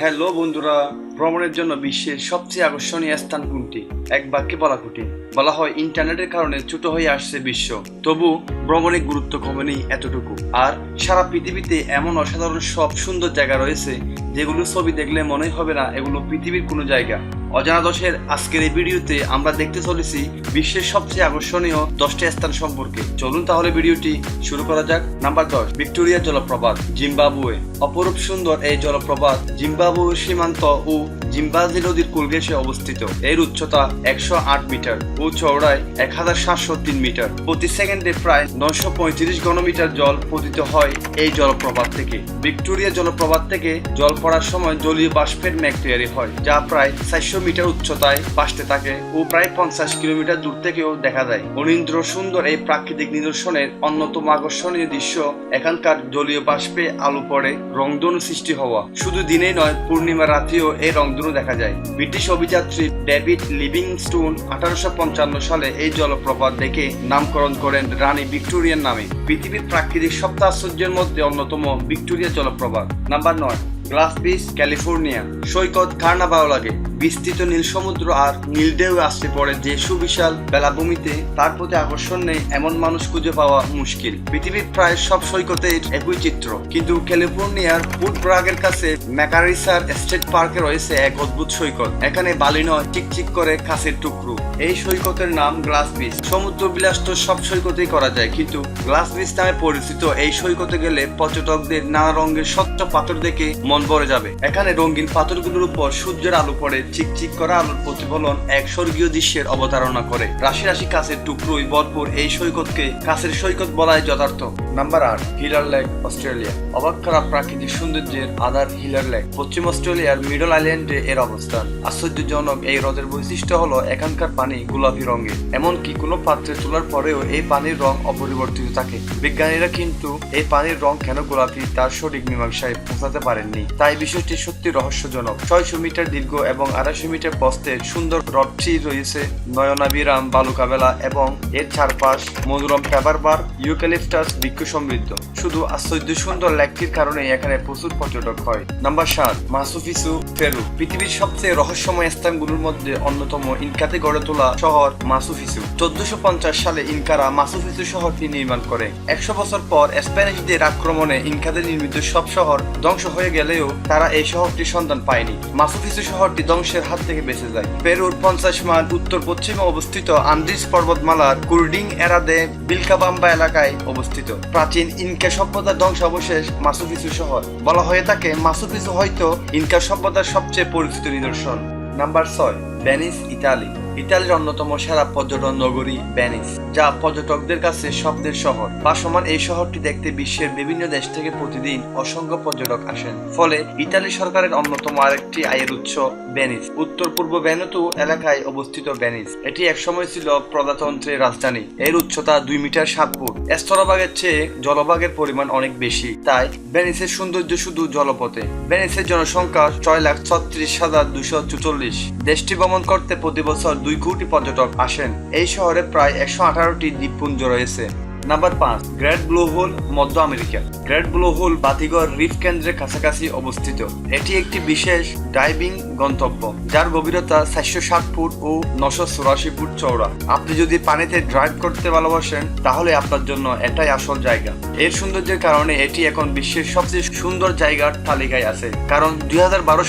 Hello বন্ধুরা, ভ্রমণের জন্য বিশ্বের সবচেয়ে আকর্ষণীয় স্থান কোনটি? এক বাক্যে বলা কঠিন। বলা হয়, ইন্টারনেটের কারণে ছোট হয়ে আসছে বিশ্ব। তবু ভ্রমণের গুরুত্ব কমেনি এতটুকু। আর সারা পৃথিবীতে এমন অসাধারণ সব সুন্দর জায়গা রয়েছে, যেগুলো ছবি দেখলে মনে হবে না এগুলো পৃথিবীর কোনো জায়গা। অজানা দশের আজকের এই ভিডিওতে আমরা দেখতে চলেছি বিশ্বের সবচেয়ে আকর্ষণীয় দশটি স্থান সম্পর্কে। চলুন তাহলে ভিডিওটি শুরু করা যাক। নাম্বার দশ, ভিক্টোরিয়া জলপ্রপাত, জিম্বাবুয়ে। অপরূপ সুন্দর এই জলপ্রপাত জিম্বাবুয়ের সীমান্ত ও জিম্বাজি নদীর কুলগেসে অবস্থিত। এর উচ্চতা একশো আট মিটার, ও চওড়ায় এক হাজার সাতশো তিন মিটার। প্রতি সেকেন্ডে প্রায় নশো পঁয়ত্রিশ ঘনমিটার জল পতিত হয় এই জলপ্রপাত থেকে। ভিক্টোরিয়া জলপ্রপাত থেকে জল পড়ার সময় জলীয় বাষ্পের মেঘ তৈরি হয়, যা প্রায় চারশো মিটার উচ্চতায় ভাসতে থাকে ও প্রায় পঞ্চাশ কিলোমিটার দূর থেকেও দেখা যায় অনিন্দ্র সুন্দর এই প্রাকৃতিক নিদর্শনের অন্যতম আকর্ষণীয় দৃশ্য। এখানকার জলীয় বাষ্পে আলো পড়ে, রংধনু সৃষ্টি হওয়া। শুধু দিনেই নয় পূর্ণিমা রাত্রিও এই রংধনু দেখা যায়। ব্রিটিশ অভিযাত্রী ডেভিড লিভিংস্টোন আঠারোশো পঞ্চান্ন সালে এই জলপ্রপাত দেখে নামকরণ করেন রানী ভিক্টোরিয়ার নামে। পৃথিবীর প্রাকৃতিক সপ্তাহ আশ্চর্যের মধ্যে অন্যতম ভিক্টোরিয়া জলপ্রপাত। নাম্বার নয়, গ্লাস বিচ ক্যালিফোর্নিয়া। সৈকত কার না ভালো লাগে বিস্তৃত নীল সমুদ্র আর নীল ঢেউ আসতে পড়ে যে সুবিশাল বেলাভূমিতে, তার প্রতি আকর্ষণ নেই এমন মানুষ খুঁজে পাওয়া মুশকিল। পৃথিবীর প্রায় সব সৈকতে একই চিত্র। কিন্তু ক্যালিফোর্নিয়ার উডব্রাগের কাছে ম্যাকারিসার স্টেট পার্কে রয়েছে এক অদ্ভুত সৈকত। এখানে বালি নয়, চিকচিক করে কাছের টুকরো। এই সৈকতের নাম গ্লাস বিচ সমুদ্র বিলাস তো সব সৈকতেই করা যায়, কিন্তু গ্লাস বিচ নামে পরিচিত এই সৈকতে গেলে পর্যটকদের নানা রঙের স্বচ্ছ পাথর দেখে মন ভরে যাবে। এখানে রঙিন পাথরগুলোর উপর সূর্যের আলো পড়ে চিকচিক করা আলোর প্রতিফলন এক স্বর্গীয় দৃশ্যের অবতারণা করে। রাশি রাশি কাছের টুকরোই ভরপুর এই সৈকতকে কাছের সৈকত বলাই যথার্থ। নাম্বার আট হিলার লেক অস্ট্রেলিয়া অবাক করা প্রাকৃতিক সৌন্দর্যের আধার হিলার লেক পশ্চিম অস্ট্রেলিয়ার মিডল আইল্যান্ডে এর অবস্থান। আশ্চর্যজনক এই হ্রদের বৈশিষ্ট্য হলো এখানকার পানি গোলাপি রঙের। এমনকি কোনো পাত্রে তোলার পরেও এই পানির রং অপরিবর্তিত থাকে। বিজ্ঞানীরা কিন্তু এই পানির রং কেন গোলাপি তার সঠিক মীমাংসায় পৌঁছাতে পারেননি। তাই বিষয়টি সত্যি রহস্যজনক। ছয়শো মিটার দীর্ঘ এবং আড়াইশো মিটার প্রস্থের সুন্দর হ্রদটি রয়েছে নয়নাবিরাম বালুকাবেলা এবং এর চারপাশ মধুরম পেপার বার ইউক্যালিপটাস বৃক্ষ সমৃদ্ধ। শুধু আশ্চর্য সুন্দর লেকটির কারণে এখানে প্রচুর পর্যটক হয়। নাম্বার সাত মাসুফিসু পেরু পৃথিবীর সবচেয়ে রহস্যময় স্থানগুলোর মধ্যে অন্যতম ইনকাতে গড়ে তোলা শহর মাসুফিসু চোদ্দশো পঞ্চাশ সালে ইনকারা মাসুফিসু শহরটি নির্মাণ করে। একশো বছর পর স্প্যানিশদের আক্রমণে ইনকাদের নির্মিত সব শহর ধ্বংস হয়ে গেলেও তারা এই শহরটির সন্ধান পায়নি। মাসুফিসু শহরটি ধ্বংসের হাত থেকে বেঁচে যায়। পেরুর পঞ্চাশ মাইল উত্তর পশ্চিমে অবস্থিত আন্দিজ পর্বতমালার কুর্ডিং এরাদে বিলকাবাম্বা এলাকায় অবস্থিত। প্রাচীন ইনকা সভ্যতার ধ্বংসাবশেষ মাসুফিসু শহর। বলা হয়ে থাকে, মাসুফিসু হয়তো ইনকা সভ্যতার সবচেয়ে পরিচিত নিদর্শন। নাম্বার ছয়, ভেনিস, ইতালি। ইতালির অন্যতম সেরা পর্যটন নগরী ভেনিস, যা পর্যটকদের কাছে স্বপ্নের শহর। ভাসমান এই শহরটি দেখতে বিশ্বের বিভিন্ন দেশ থেকে প্রতিদিন অসংখ্য পর্যটক আসেন। ফলে ইতালি সরকারের অন্যতম আরেকটি আয়ের উৎস ভেনিস। উত্তর পূর্ব ভেনেতু এলাকায় অবস্থিত ভেনিস। এটি একসময় ছিল প্রজাতন্ত্রের রাজধানী। এর উচ্চতা দুই মিটার সাত ফুট। স্থলভাগের চেয়ে জলভাগের পরিমাণ অনেক বেশি। তাই ভেনিসের সৌন্দর্য শুধু জলপথে। ভেনিসের জনসংখ্যা ছয় লাখ ছত্রিশ হাজার দুশো চুচল্লিশ। দেশটি ভ্রমণ করতে প্রতি বছর দুই কোটি পর্যটক আসেন। এই শহরে প্রায় একশো আঠারোটি দ্বীপপুঞ্জ রয়েছে। নাম্বার পাঁচ গ্রেট ব্লু হোল মধ্য আমেরিকা। গ্রেট ব্লু হোল বাতিগর রিফ কেন্দ্রের কাছাকাছি অবস্থিত। এটি একটি বিশেষ ডাইভিং গন্তব্য, যার গভীরতা চারশো ষাট ফুট ও নশো চুরাশি ফুট চওড়া। আপনি যদি পানিতে ড্রাইভ করতে ভালোবাসেন, তাহলে আপনার জন্য এটাই আসল জায়গা। এর সৌন্দর্যের কারণে এটি এখন বিশ্বের সবচেয়ে সুন্দর জায়গার তালিকায় আছে। কারণ দুই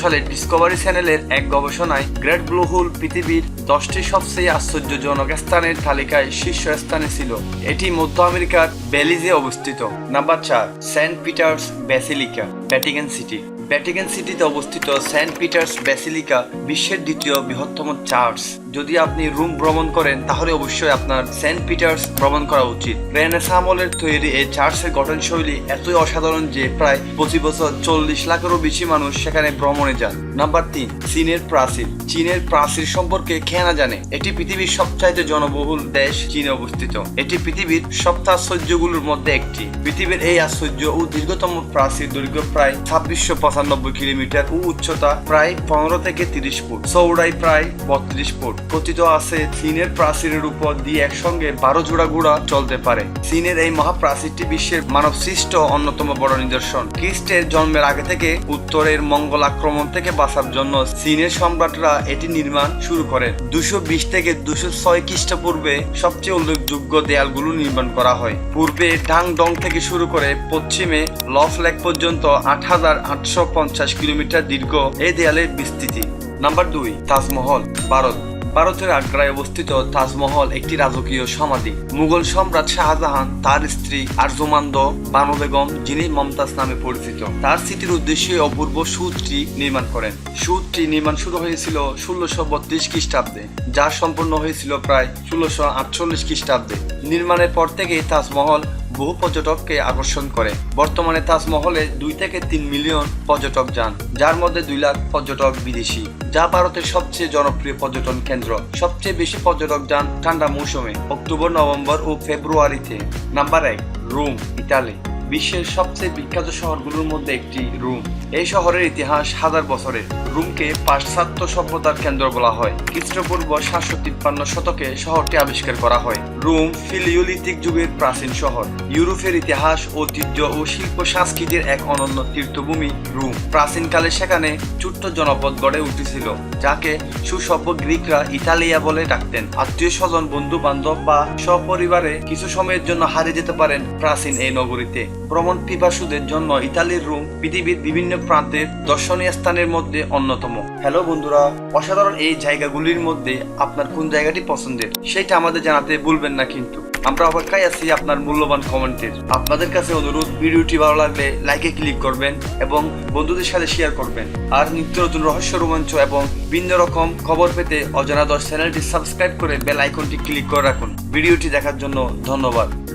সালে ডিসকভারি চ্যানেলের এক গবেষণায় গ্রেট ব্লু হোল পৃথিবীর দশটি সবচেয়ে আশ্চর্যজনক স্থানের তালিকায় শীর্ষ স্থানে ছিল। এটি মধ্য আমেরিকার বেলিজে অবস্থিত। নাম্বার চার, Saint Peter's Basilica, Vatican City. Vatican সিটিতে অবস্থিত সেন্ট পিটার্স ব্যাসিলিকা বিশ্বের দ্বিতীয় বৃহত্তম চার্চ। যদি আপনি রুম ভ্রমণ করেন, তাহলে অবশ্যই আপনার সেন্ট পিটার্স ভ্রমণ করা উচিত। রেনেসা আমলের তৈরি এই চার্চের গঠনশৈলী এতই অসাধারণ যে প্রায় পঁচিশ বছর চল্লিশ লাখেরও বেশি মানুষ সেখানে ভ্রমণে যান। নাম্বার তিন, চীনের প্রাচীর। চীনের প্রাচীর সম্পর্কে কে না জানে, এটি পৃথিবীর সবচাইতে জনবহুল দেশ চীনে অবস্থিত। এটি পৃথিবীর সপ্তাহ আশ্চর্যগুলোর মধ্যে একটি। পৃথিবীর এই আশ্চর্য ও দীর্ঘতম প্রাচীর দৈর্ঘ্য প্রায় ছাব্বিশশো পঁচানব্বই কিলোমিটার ও উচ্চতা প্রায় পনেরো থেকে তিরিশ ফুট। চৌড়াই প্রায় বত্রিশ ফুট। কথিত আছে, চীনের প্রাচীরের উপর দিয়ে একসঙ্গে বারো জোড়া ঘোড়া চলতে পারে। চীনের এই মহাপ্রাচীরটি বিশ্বের মানব সৃষ্ট অন্যতম বড় নিদর্শন। খ্রিস্টের জন্মের আগে থেকে উত্তরের মঙ্গল আক্রমণ থেকে বাঁচার জন্য চীনের সম্রাটরা এটি নির্মাণ শুরু করেন। দুশো বিশ থেকে দুশো ছয় খ্রিস্টপূর্বে সবচেয়ে উল্লেখযোগ্য দেয়ালগুলো নির্মাণ করা হয়। পূর্বে ডাং ডং থেকে শুরু করে পশ্চিমে লফ লেক পর্যন্ত আট হাজার আটশো পঞ্চাশ কিলোমিটার দীর্ঘ এই দেয়ালের বিস্তৃতি। নাম্বার দুই, তাজমহল, ভারত। ভারতের আগ্রায় অবস্থিত তাজমহল একটি রাজকীয় সমাধি। মুঘল সম্রাট শাহজাহান, তার স্ত্রী আরজুমান্দ বানু বেগম যিনি মমতাজ নামে পরিচিত, তার স্মৃতির উদ্দেশ্যে অপূর্ব সুদটি নির্মাণ করেন। সুদটি নির্মাণ শুরু হয়েছিল ষোলোশো বত্রিশ খ্রিস্টাব্দে, যা সম্পন্ন হয়েছিল প্রায় ষোলোশো আটচল্লিশ খ্রিস্টাব্দে। নির্মাণের পর থেকে তাজমহল বহু পর্যটককে আকর্ষণ করে। বর্তমানে তাজমহলে দুই থেকে তিন মিলিয়ন পর্যটক যান, যার মধ্যে দুই লাখ পর্যটক বিদেশি, যা ভারতের সবচেয়ে জনপ্রিয় পর্যটন কেন্দ্র। সবচেয়ে বেশি পর্যটক যান ঠান্ডা মৌসুমে, অক্টোবর, নভেম্বর ও ফেব্রুয়ারিতে। নাম্বার এক, রোম, ইতালি, বিশ্বের সবচেয়ে বিখ্যাত শহরগুলোর মধ্যে একটি রোম। এই শহরের ইতিহাস হাজার বছরের। রোমকে পাশ্চাত্য সভ্যতার কেন্দ্র বলা হয়। খ্রিস্টপূর্ব সাতশো তিপ্পান্ন শতকে শহরটি আবিষ্কার করা হয়। রোম ফিলিওলিথিক যুগের প্রাচীন শহর। ইউরোপের ইতিহাস, ঐতিহ্য ও শিল্প সংস্কৃতির এক অনন্য তীর্থভূমি রোম। প্রাচীনকালে সেখানে ছোট্ট জনপদ গড়ে উঠেছিল, যাকে সুসভ্য গ্রিকরা ইতালিয়া বলে ডাকতেন। আত্মীয় স্বজন বন্ধু বান্ধব বা সপরিবারে কিছু সময়ের জন্য হারিয়ে যেতে পারেন প্রাচীন এই নগরীতে। ভ্রমণ পিপাসুদের জন্য ইতালির রুম পৃথিবীর বিভিন্ন প্রান্তের দর্শনীয় স্থানের মধ্যে অন্যতম। হ্যালো বন্ধুরা, অসাধারণ এই জায়গাগুলির মধ্যে আপনার কোন জায়গাটি পছন্দের সেটা আমাদের জানাতে ভুলবেন না কিন্তু। আমরা অপেক্ষায় আছি আপনার মূল্যবান কমেন্টের। আপনাদের কাছে অনুরোধ, ভিডিওটি ভালো লাগলে লাইকে ক্লিক করবেন এবং বন্ধুদের সাথে শেয়ার করবেন। আর নিত্য নতুন রহস্য, রোমাঞ্চ এবং ভিন্ন রকম খবর পেতে অজানা দশ চ্যানেলটি সাবস্ক্রাইব করে বেল আইকনটি ক্লিক করে রাখুন। ভিডিওটি দেখার জন্য ধন্যবাদ।